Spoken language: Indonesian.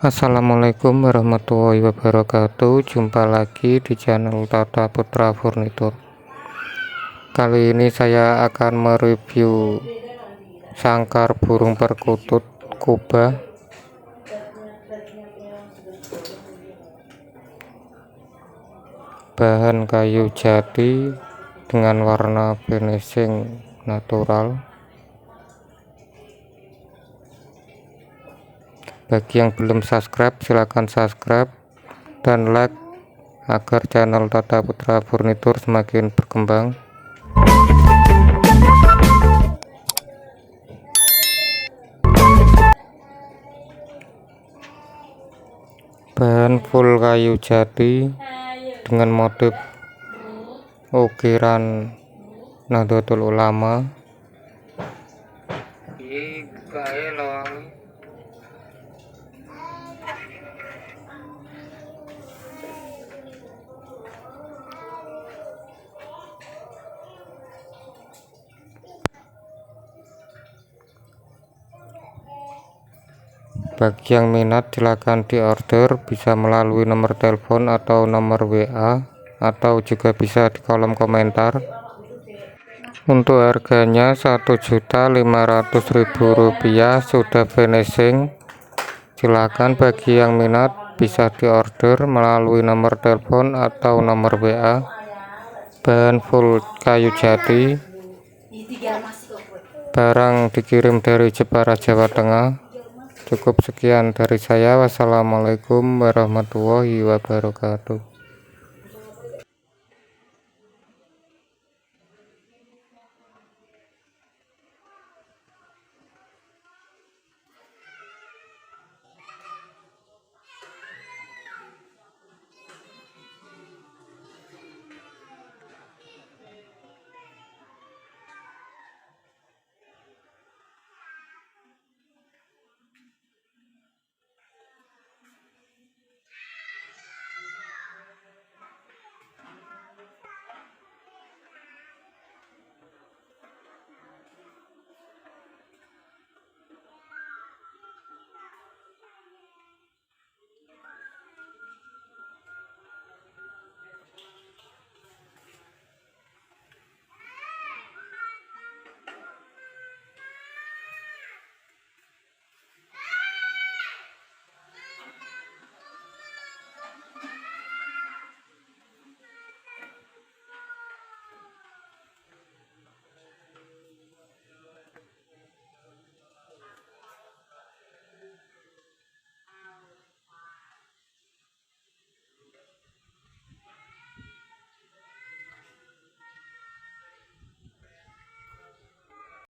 Assalamualaikum warahmatullahi wabarakatuh. Jumpa lagi di channel Tata Putra Furnitur. Kali ini saya akan mereview Sangkar burung perkutut Kuba. Bahan kayu jati Dengan warna finishing natural bagi yang belum subscribe silahkan subscribe dan like agar channel Tata Putra Furnitur semakin berkembang. Bahan full kayu jati dengan motif ukiran Nahdlatul Ulama bagi yang minat silahkan diorder bisa melalui nomor telepon atau nomor WA atau juga bisa di kolom komentar. Untuk harganya Rp1.500.000 sudah finishing. Silahkan bagi yang minat bisa diorder melalui nomor telepon atau nomor WA bahan full kayu jati. Barang dikirim dari Jepara Jawa Tengah cukup sekian dari saya. Wassalamualaikum warahmatullahi wabarakatuh